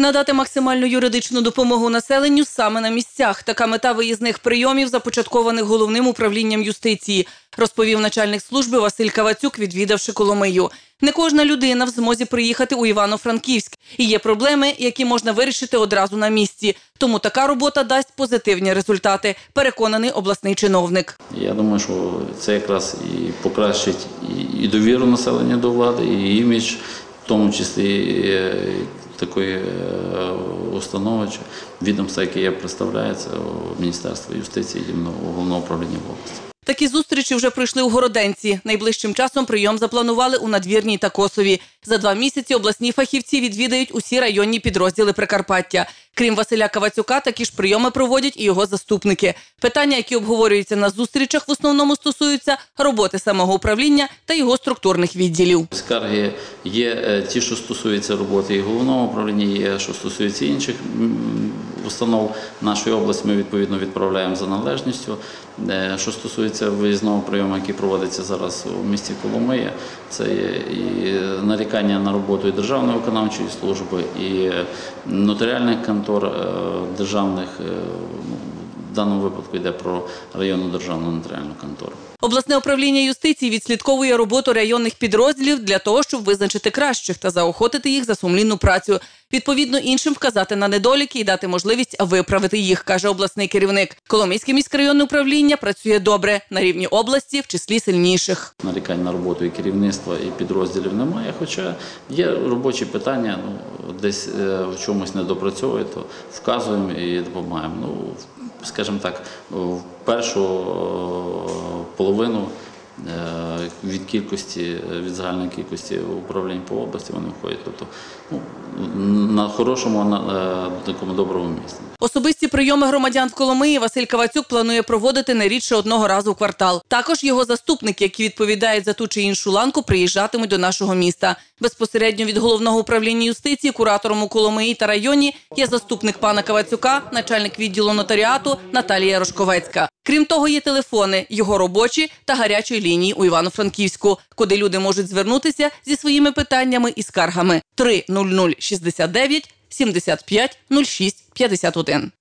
Надати максимальну юридичну допомогу населенню саме на місцях. Така мета виїзних прийомів започаткованих головним управлінням юстиції, розповів начальник служби Василь Кавацюк, відвідавши Коломию. Не кожна людина в змозі приїхати у Івано-Франківськ, і є проблеми, які можна вирішити одразу на місці. Тому така робота дасть позитивні результати. Переконаний обласний чиновник. Я думаю, що це якраз і покращить і, довіру населення до влади, і імідж, в тому числі е, такої е, установи чи відомства, яке я представляю, це Міністерство юстиції і головного управління в області. Такі зустрічі вже пройшли у Городенці. Найближчим часом прийом запланували у надвірній та Косові. За два місяці обласні фахівці відвідають усі районні підрозділи Прикарпаття. Крім Василя Кавацюка, такі ж прийоми проводять і його заступники. Питання, які обговорюються на зустрічах, в основному стосуються роботи самого управління та його структурних відділів. Скарги є е, ті, що стосуються роботи і головного управління, є що стосуються інших установ нашої області. Ми відповідно відправляємо за належністю. Е, Що стосується виїзного прийому, який проводиться зараз у місті Коломия, це є і нарікання на роботу і Державної виконавчої служби, і нотаріальних контор е, державних. В даному випадку йде про районну державну нотаріальну контору. Обласне управління юстиції відслідковує роботу районних підрозділів для того, щоб визначити кращих та заохотити їх за сумлінну працю. Відповідно, іншим вказати на недоліки і дати можливість виправити їх, каже обласний керівник. Коломийське міськрайонне управління працює добре на рівні області, в числі сильніших. Нарікань на роботу і керівництва, і підрозділів немає. Хоча є робочі питання, ну десь е, в чомусь не допрацьовує, то вказуємо і допомагаємо. Ну, скажімо так, в першу е, половину від кількості, е, від загальної кількості управлінь по області вони входять. Тобто ну, на хорошому, на е, такому доброму місці. Особисті прийоми громадян в Коломиї Василь Кавацюк планує проводити не рідше одного разу в квартал. Також його заступники, які відповідають за ту чи іншу ланку, приїжджатимуть до нашого міста. Безпосередньо від головного управління юстиції, куратором у Коломиї та районі є заступник пана Кавацюка, начальник відділу нотаріату Наталія Рожковецька. Крім того, є телефони, його робочі та гарячої лінії у Івано-Франківську, куди люди можуть звернутися зі своїми питаннями і скаргами 30069 75 06 51.